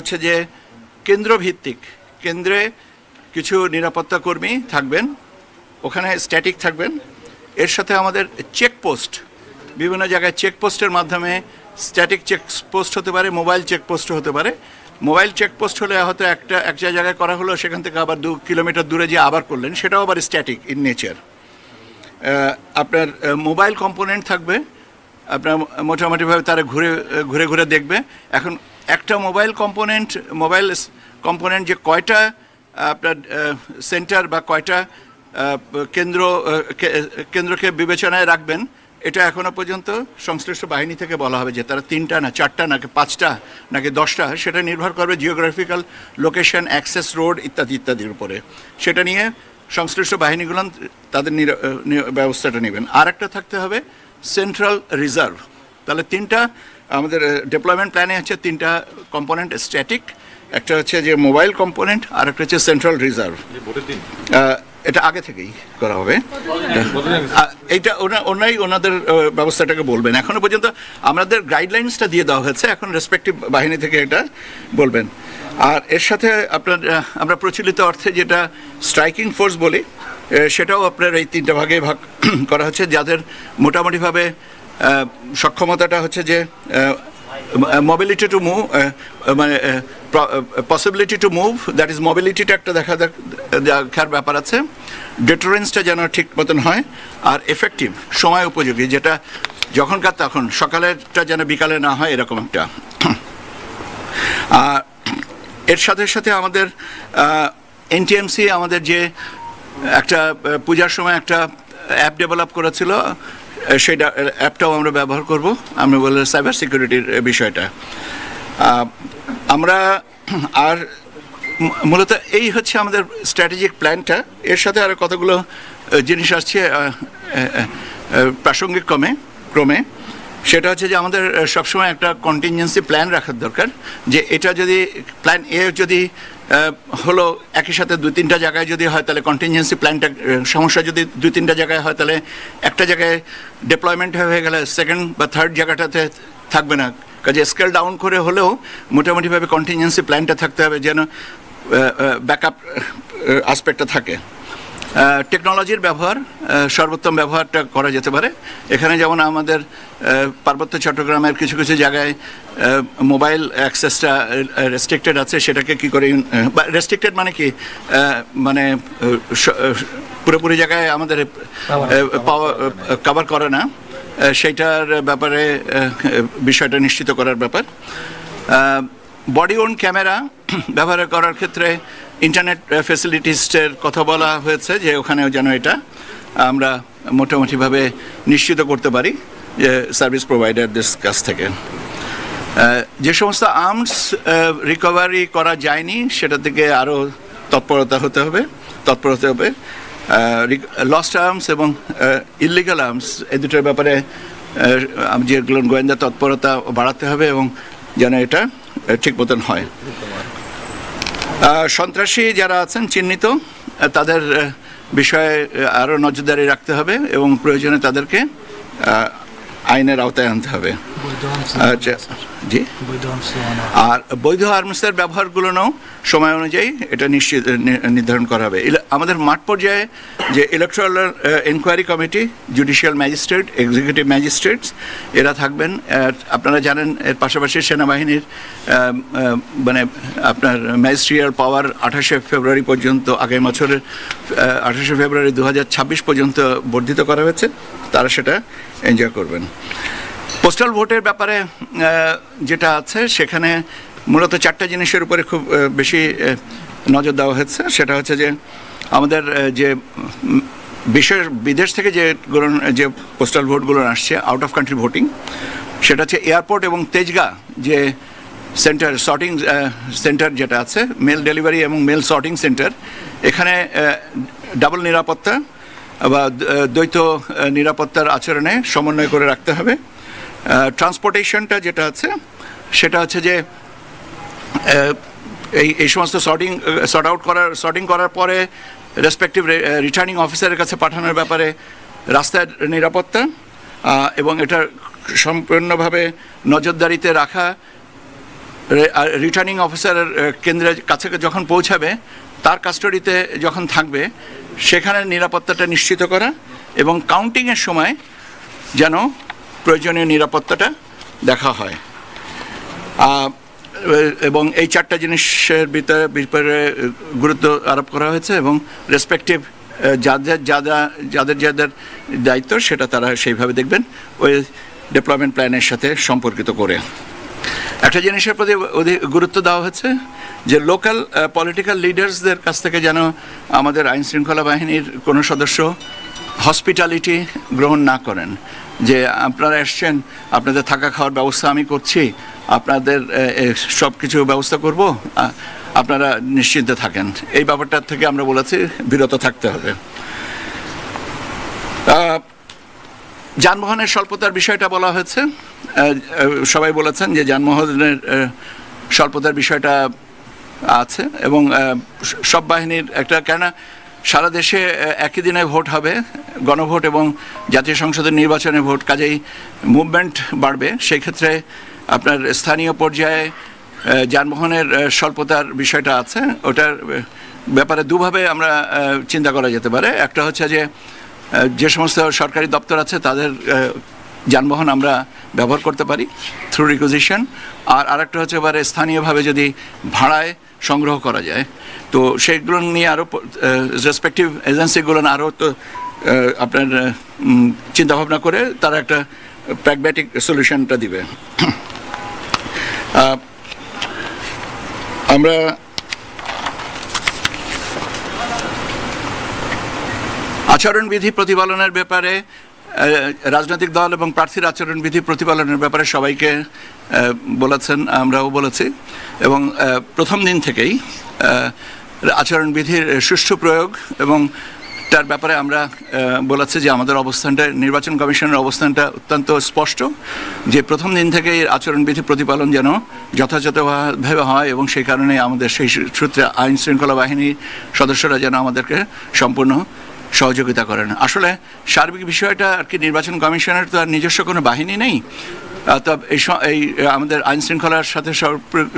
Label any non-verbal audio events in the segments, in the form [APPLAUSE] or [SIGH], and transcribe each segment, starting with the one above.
হচ্ছে যে কেন্দ্রভিত্তিক। কেন্দ্রে কিছু নিরাপত্তা কর্মী থাকবেন, ওখানে স্ট্যাটিক থাকবেন। এর সাথে আমাদের চেকপোস্ট বিভিন্ন জায়গায় চেকপোস্টের মাধ্যমে স্ট্যাটিক চেকপোস্ট হতে পারে মোবাইল চেকপোস্ট হতে পারে। মোবাইল চেকপোস্ট হলে হয়তো একটা একটা জায়গায় করা হলো, সেখান থেকে আবার দু কিলোমিটার দূরে যে আবার করলেন, সেটাও আবার স্ট্যাটিক ইন নেচার আপনার মোবাইল কম্পোনেন্ট থাকবে। আপনার মোটামুটিভাবে তারা ঘুরে ঘুরে ঘুরে দেখবে। এখন একটা মোবাইল কম্পোনেন্ট মোবাইল কম্পোনেন্ট যে কয়টা আপনার সেন্টার বা কয়টা কেন্দ্র কেন্দ্রকে বিবেচনায় রাখবেন, এটা এখনও পর্যন্ত সংশ্লিষ্ট বাহিনী থেকে বলা হবে যে তারা তিনটা না, চারটা নাকি পাঁচটা নাকি দশটা, সেটা নির্ভর করবে জিওগ্রাফিক্যাল লোকেশন অ্যাক্সেস রোড ইত্যাদি, ইত্যাদির উপরে। সেটা নিয়ে সংশ্লিষ্ট বাহিনীগুলো তাদের ব্যবস্থাটা নেবেন। আর একটা থাকতে হবে সেন্ট্রাল রিজার্ভ তাহলে তিনটা আমাদের ডেভেলপমেন্ট প্ল্যানে হচ্ছে তিনটা কম্পোনেন্ট স্ট্যাটিক একটা হচ্ছে যে মোবাইল কম্পোনেন্ট আর একটা হচ্ছে সেন্ট্রাল রিজার্ভ এটা আগে থেকেই করা হবে। এইটা ওনা- ওনাই ওনাদের ব্যবস্থাটাকে বলবেন। এখনও পর্যন্ত আমাদের গাইডলাইন্সটা দিয়ে দেওয়া হয়েছে এখন রেসপেক্টিভ বাহিনী থেকে এটা বলবেন। আর এর সাথে আপনার আমরা প্রচলিত অর্থে যেটা স্ট্রাইকিং ফোর্স বলি সেটাও আপনার এই তিনটা ভাগে ভাগ [CLEARS THROAT] করা হচ্ছে যাদের মোটামুটিভাবে সক্ষমতাটা হচ্ছে যে মোবিলিটি টু মুভ মানে possibility to move that is মোবিলিটিটা একটা দেখা দেখ- দেখার ব্যাপার আছে। ডেটারেন্সটা যেন ঠিক মতন হয়, আর এফেক্টিভ সময় উপযোগী, যেটা যখনকার তখন, সকালেরটা যেন বিকালে না হয়, এরকম একটা। আর এর সাথে সাথে আমাদের এনটিএমসি আমাদের যে একটা পূজার সময় একটা অ্যাপ ডেভেলপ করেছিল সেটা অ্যাপটাও আমরা ব্যবহার করব। আমি বলে সাইবার সিকিউরিটির বিষয়টা। আমরা আর মূলত এই হচ্ছে আমাদের স্ট্র্যাটেজিক প্ল্যানটা এর সাথে আরও কতগুলো জিনিস আসছে প্রাসঙ্গিক ক্রমে ক্রমে। সেটা হচ্ছে যে আমাদের সবসময় একটা কন্টিনজেন্সি প্ল্যান রাখার দরকার, যে এটা যদি প্ল্যান এ যদি হলো একই সাথে দুই তিনটা জায়গায় যদি হয়, তাহলে কন্টিনজেন্সি প্ল্যানটা সমস্যা যদি দুই তিনটা জায়গায় হয়, তাহলে একটা জায়গায় ডেপ্লয়মেন্ট হয়ে গেলে সেকেন্ড বা থার্ড জায়গাটাতে থাকবে না। কাজে স্কেল ডাউন করে হলেও মোটামুটিভাবে কন্টিনজেন্সি প্ল্যানটা থাকতে হবে যেন ব্যাকআপ আসপেক্টটা থাকে। টেকনোলজির ব্যবহার সর্বোত্তম ব্যবহারটা করা যেতে পারে। এখানে যেমন আমাদের পার্বত্য চট্টগ্রামের কিছু কিছু জায়গায় মোবাইল অ্যাক্সেসটা রেস্ট্রিক্টেড আছে সেটাকে কি করে রেস্ট্রিক্টেড মানে কি? মানে পুরোপুরি জায়গায় আমাদের পাওয়া কভার করে না। সেইটার ব্যাপারে বিষয়টা নিশ্চিত করার ব্যাপার। বডি ওন ক্যামেরা [CLEARS THROAT] ব্যবহার করার ক্ষেত্রে ইন্টারনেট ফেসিলিটিসের কথা বলা হয়েছে যে ওখানেও যেন এটা আমরা মোটামুটিভাবে নিশ্চিত করতে পারি যে সার্ভিস প্রোভাইডারদের কাছ থেকে। যে সমস্ত আর্মস রিকভারি করা যায়নি, সেটা থেকে আরও তৎপরতা হতে হবে তৎপর হতে হবে লস্ট আর্মস এবং ইলিগাল আর্মস এ দুটোর ব্যাপারে যেগুলো গোয়েন্দা তৎপরতা বাড়াতে হবে এবং যেন এটা ঠিক মতন হয়। সন্ত্রাসী যারা আছেন, চিহ্নিত তাদের বিষয়ে আরও নজরদারি রাখতে হবে এবং প্রয়োজনে তাদেরকে আইনের আওতায় আনতে হবে। আচ্ছা। জি? আর বৈধ আর্মসের ব্যবহারগুলোও সময় অনুযায়ী এটা নিশ্চিত নির্ধারণ করা হবে। আমাদের মাঠ পর্যায়ে যে electoral enquiry committee judicial magistrate executive magistrates এরা থাকবেন। আপনারা জানেন এর পাশাপাশি সেনাবাহিনীর মানে আপনার ম্যাজিস্ট্রিয়াল পাওয়ার আঠাশে ফেব্রুয়ারি পর্যন্ত আগের বছরের আঠাশে ফেব্রুয়ারি দু হাজার ছাব্বিশ পর্যন্ত বর্ধিত করা হয়েছে। তারা সেটা এনজয় করবেন। পোস্টাল ভোটের ব্যাপারে যেটা আছে, সেখানে মূলত চারটা জিনিসের উপরে খুব বেশি নজর দেওয়া হয়েছে। সেটা হচ্ছে যে, আমাদের যে বিশেষ, বিদেশ থেকে যে যে পোস্টাল ভোটগুলো আসছে আউট অফ কান্ট্রি ভোটিং সেটা হচ্ছে এয়ারপোর্ট এবং তেজগা, যে সেন্টার সর্টিং সেন্টার যেটা আছে মেল ডেলিভারি এবং মেল সর্টিং সেন্টার এখানে ডাবল নিরাপত্তা বা দ্বৈত নিরাপত্তার আচরণে সমন্বয় করে রাখতে হবে। ট্রান্সপোর্টেশনটা যেটা আছে, সেটা হচ্ছে যে এই এই সমস্ত সর্টিং সর্ট আউট করার সর্টিং করার পরে রেসপেক্টিভ রিটার্নিং অফিসারের কাছে পাঠানোর ব্যাপারে রাস্তার নিরাপত্তা এবং এটা সম্পূর্ণভাবে নজরদারিতে রাখা রিটার্নিং অফিসারের কেন্দ্রের কাছে যখন পৌঁছাবে, তার কাস্টডিতে যখন থাকবে, সেখানে নিরাপত্তাটা নিশ্চিত করা এবং কাউন্টিংয়ের সময় যেন প্রয়োজনীয় নিরাপত্তাটা দেখা হয়। এবং এই চারটা জিনিসের ভিতরে ব্যাপারে গুরুত্ব আরোপ করা হয়েছে এবং রেসপেক্টিভ যাদের, যারা, যাদের যাদের দায়িত্ব সেটা তারা সেইভাবে দেখবেন ওই ডেভেলপমেন্ট প্ল্যানের সাথে সম্পর্কিত করে। একটা জিনিসের প্রতি গুরুত্ব দেওয়া হচ্ছে যে লোকাল পলিটিক্যাল লিডার্সদের কাছ থেকে যেন আমাদের আইন শৃঙ্খলা বাহিনীর কোনো সদস্য হসপিটালিটি গ্রহণ না করেন। যে আপনারা এসছেন, আপনাদের থাকা খাওয়ার ব্যবস্থা আমি করছি, আপনাদের সব কিছু ব্যবস্থা করব আপনারা নিশ্চিন্তে থাকেন। এই ব্যাপারটার থেকে আমরা বলেছি, বিরত থাকতে হবে। যানবাহনের স্বল্পতার বিষয়টা বলা হয়েছে। সবাই বলেছেন যে যানবাহনের স্বল্পতার বিষয়টা আছে এবং সব বাহিনীর একটা কেন সারা দেশে একই দিনে ভোট হবে। গণভোট এবং জাতীয় সংসদের নির্বাচনে ভোট কাজেই মুভমেন্ট বাড়বে। সেই ক্ষেত্রে আপনার স্থানীয় পর্যায়ে যানবাহনের স্বল্পতার বিষয়টা আছে। ওটার ব্যাপারে দুভাবে আমরা চিন্তা করা যেতে পারে। একটা হচ্ছে যে যে সমস্ত সরকারি দপ্তর আছে, তাদের যানবাহন আমরা ব্যবহার করতে পারি থ্রু রিকুইজিশন আর আরেকটা হচ্ছে এবারে স্থানীয়ভাবে যদি ভাড়ায় সংগ্রহ করা যায়, তো সেইগুলো নিয়ে আরও রেসপেক্টিভ এজেন্সিগুলো আরও তো আপনার চিন্তাভাবনা করে তারা একটা প্র্যাগম্যাটিক সলিউশনটা দিবে। আমরা আচরণবিধি প্রতিপালনের ব্যাপারে রাজনৈতিক দল এবং প্রার্থীর আচরণবিধি প্রতিপালনের ব্যাপারে সবাইকে বলেছেন, আমরাও বলেছি। এবং প্রথম দিন থেকেই আচরণবিধির সুষ্ঠু প্রয়োগ এবং তার ব্যাপারে আমরা বলেছি যে আমাদের অবস্থানটা, নির্বাচন কমিশনের অবস্থানটা অত্যন্ত স্পষ্ট যে প্রথম দিন থেকেই আচরণবিধি প্রতিপালন যেন যথাযথভাবে হয় এবং সেই কারণে আমাদের সেই সূত্রে আইন শৃঙ্খলা বাহিনীর সদস্যরা যেন আমাদেরকে সম্পূর্ণ সহযোগিতা করেন আসলে সার্বিক বিষয়টা আর কি নির্বাচন কমিশনের তো আর নিজস্ব কোনো বাহিনী নেই। আহ, তো এই এই আমাদের আইন শৃঙ্খলার সাথে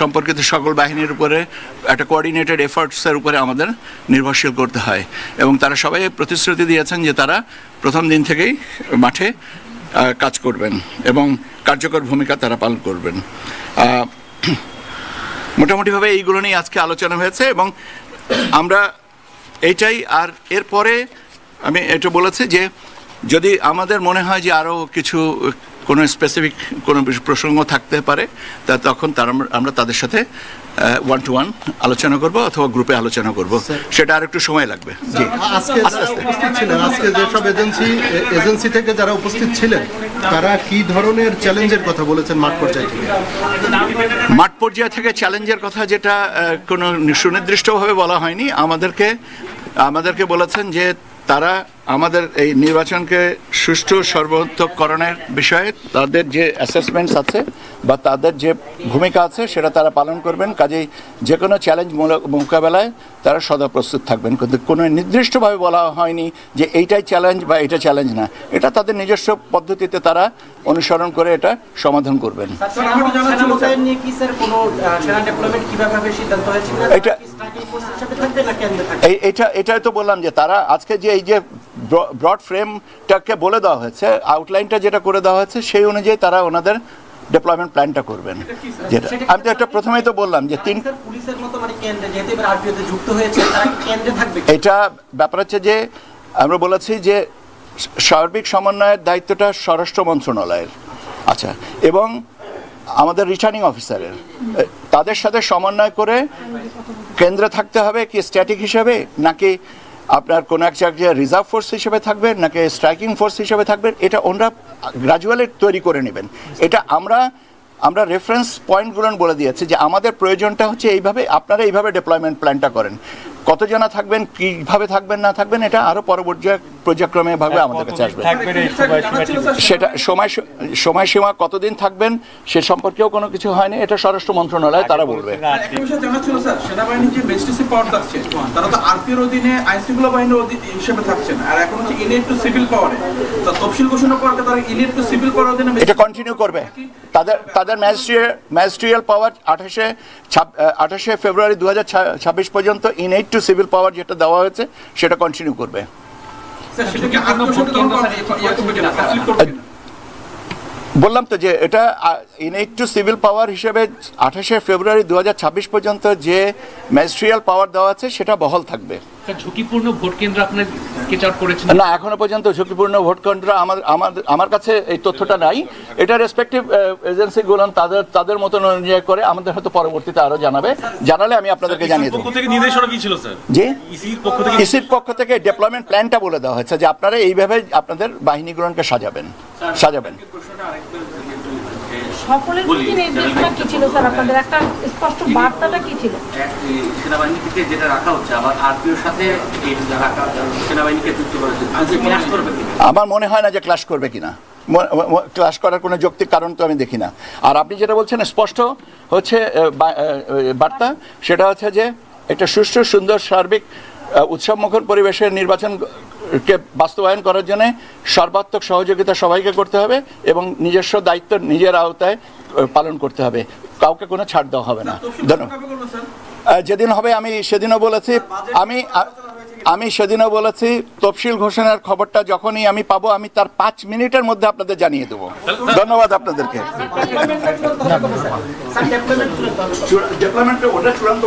সম্পর্কিত সকল বাহিনীর উপরে একটা কোঅর্ডিনেটেড এফার্টসের উপরে আমাদের নির্ভরশীল করতে হয়। এবং তারা সবাই প্রতিশ্রুতি দিয়েছেন যে তারা প্রথম দিন থেকেই মাঠে কাজ করবেন এবং কার্যকর ভূমিকা তারা পালন করবেন। [CLEARS THROAT] মোটামুটিভাবে এইগুলো নিয়ে আজকে আলোচনা হয়েছে এবং আমরা এইটাই। আর এরপরে আমি এটা বলেছি যে যদি আমাদের মনে হয় যে আরও কিছু, কোনো স্পেসিফিক কোনো প্রসঙ্গ থাকতে পারে, তা তখন তার আমরা তাদের সাথে ওয়ান টু ওয়ান আলোচনা করব অথবা গ্রুপে আলোচনা করব? সেটা আর একটু সময় লাগবে। জি। আজকে উপস্থিত ছিলেন আজকে যেসব এজেন্সি এজেন্সি থেকে যারা উপস্থিত ছিলেন তারা কি ধরনের চ্যালেঞ্জের কথা বলেছেন মাঠ পর্যায়ে থেকে? মাঠ পর্যায় থেকে চ্যালেঞ্জের কথা যেটা কোনো সুনির্দিষ্টভাবে বলা হয়নি। আমাদেরকে আমাদেরকে বলেছেন যে তারা আমাদের এই নির্বাচনকে সুষ্ঠু সর্বোত্তকরণের বিষয়ে তাদের যে অ্যাসেসমেন্টস আছে বা তাদের যে ভূমিকা আছে সেটা তারা পালন করবেন। কাজেই যে কোনো চ্যালেঞ্জ মোকাবেলায় তারা সদা প্রস্তুত থাকবেন। কিন্তু কোনো নির্দিষ্টভাবে বলা হয়নি যে এইটাই চ্যালেঞ্জ বা এটা চ্যালেঞ্জ না। এটা তাদের নিজস্ব পদ্ধতিতে তারা অনুসরণ করে এটা সমাধান করবেন। এটা- থাকবে না কেন্দ্রে থাকবে এই এটা এটাই তো বললাম যে তারা আজকে যে এই যে ব্রড ফ্রেমটাকে বলে দেওয়া হয়েছে আউটলাইনটা যেটা করে দেওয়া হয়েছে সেই অনুযায়ী তারা ওনাদের ডেভেলপমেন্ট প্ল্যানটা করবেন। যেটা আমি তো একটা প্রথমেই তো বললাম যে তিন পুলিশের মতো মানে কেন্দ্রে যেহেতু এবার আরপিওতে যুক্ত হয়েছে তারা কেন্দ্রে থাকবে? এটা ব্যাপার হচ্ছে যে আমরা বলেছি যে সার্বিক সমন্বয়ের দায়িত্বটা স্বরাষ্ট্র মন্ত্রণালয়ের। আচ্ছা এবং আমাদের রিটার্নিং অফিসারের তাদের সাথে সমন্বয় করে কেন্দ্রে থাকতে হবে কি স্ট্যাটিক হিসেবে, নাকি আপনার কোনো এক জায়গায় রিজার্ভ ফোর্স হিসেবে থাকবেন নাকি স্ট্রাইকিং ফোর্স হিসেবে থাকবেন এটা ওনারা গ্রাজুয়ালি তৈরি করে নেবেন। এটা আমরা আমরা রেফারেন্স পয়েন্টগুলো বলে দিয়েছি যে আমাদের প্রয়োজনটা হচ্ছে এইভাবে, আপনারা এইভাবে ডেপ্লয়মেন্ট প্ল্যানটা করেন। কতজনা থাকবেন, কীভাবে থাকবেন, না থাকবেন, এটা আরও পরবর্তী পর্যায়ক্রমে ভাবে আমাদের কাছে আসবে। সেটা সময় সময়সীমা কতদিন থাকবেন সে সম্পর্কেও কোনো কিছু হয়নি এটা স্বরাষ্ট্র মন্ত্রণালয় তারা বলবে। একটা বিষয় জানা ছিল স্যার সেনাবাহিনী যে মেজিস্ট্রেসি পাওয়ার থাকছে তারা তো আরপির অধীনে আইন বাহিনীর হিসেবে থাকছেন আর এখন হচ্ছে ইনেট টু সিভিল পাওয়ারে তো তফসিল ঘোষণা করাকে তারা ইনেট টু সিভিল পাওয়ার অধীনে এটা কন্টিনিউ করবে। তাদের তাদের ম্যাজিস্ট্রিয়াল পাওয়ার আঠাশে আঠাশে ফেব্রুয়ারি দু ছাব্বিশ পর্যন্ত in aid to civil power যেটা দেওয়া হয়েছে সেটা কন্টিনিউ করবে। স্যার সেটা কি আরপির সাথে তখন ইয়ে করবে কিনা? করবে? কিনা বললাম তো যে এটা in aid to civil power হিসেবে আঠাশে ফেব্রুয়ারি দু ছাব্বিশ পর্যন্ত যে ম্যাজিস্ট্রিয়াল পাওয়ার দেওয়া আছে সেটা বহাল থাকবে। ঝুঁকিপূর্ণ ভোট কেন্দ্র আপনার স্কেচ আউট করেছেন? না এখনও পর্যন্ত ঝুঁকিপূর্ণ ভোট কেন্দ্র আমার আমার আমার কাছে এই তথ্যটা নাই। এটা রেসপেক্টিভ এজেন্সিগুলো তাদের তাদের মতন অনুযায়ী করে আমাদের হয়তো পরবর্তীতে আরও জানাবে। জানালে আমি আপনাদেরকে জানিয়ে দেবো। পক্ষ থেকে নির্দেশনা কি ছিল স্যার জি? ইসির পক্ষ থেকে ইসির পক্ষ থেকে ডেভেলপমেন্ট প্ল্যানটা বলে দেওয়া হয়েছে যে আপনারা এইভাবে আপনাদের বাহিনীগুলোকে সাজাবেন। সাজাবেন। সকলের প্রতি নির্দেশনা কি ছিল স্যার? আপনাদের একটা স্পষ্ট বার্তাটা কি ছিল? সেনাবাহিনী থেকে যেটা রাখা হচ্ছে আবার আরপিওর সাথে সেনাবাহিনীকে যুক্ত করা হচ্ছে করবে আমার মনে হয় না যে ক্লাস করবে কিনা। ক্লাস করার কোনো যৌক্তিক কারণ তো আমি দেখি না। আর আপনি যেটা বলছেন স্পষ্ট হচ্ছে বার্তা সেটা হচ্ছে যে একটা সুষ্ঠু সুন্দর সার্বিক উৎসবমুখর পরিবেশের নির্বাচনকে বাস্তবায়ন করার জন্য সর্বাত্মক সহযোগিতা সবাইকে করতে হবে এবং নিজস্ব দায়িত্ব নিজের আওতায় পালন করতে হবে কাউকে কোনো ছাড় দেওয়া হবে না ধন্যবাদ যেদিন হবে আমি সেদিনও বলেছি আমি আমি সেদিনও বলেছি তফসিল ঘোষণার খবরটা যখনই আমি পাবো আমি তার পাঁচ মিনিটের মধ্যে আপনাদের জানিয়ে দেবো ধন্যবাদ আপনাদেরকে ডেভেলপমেন্ট ওটা চূড়ান্ত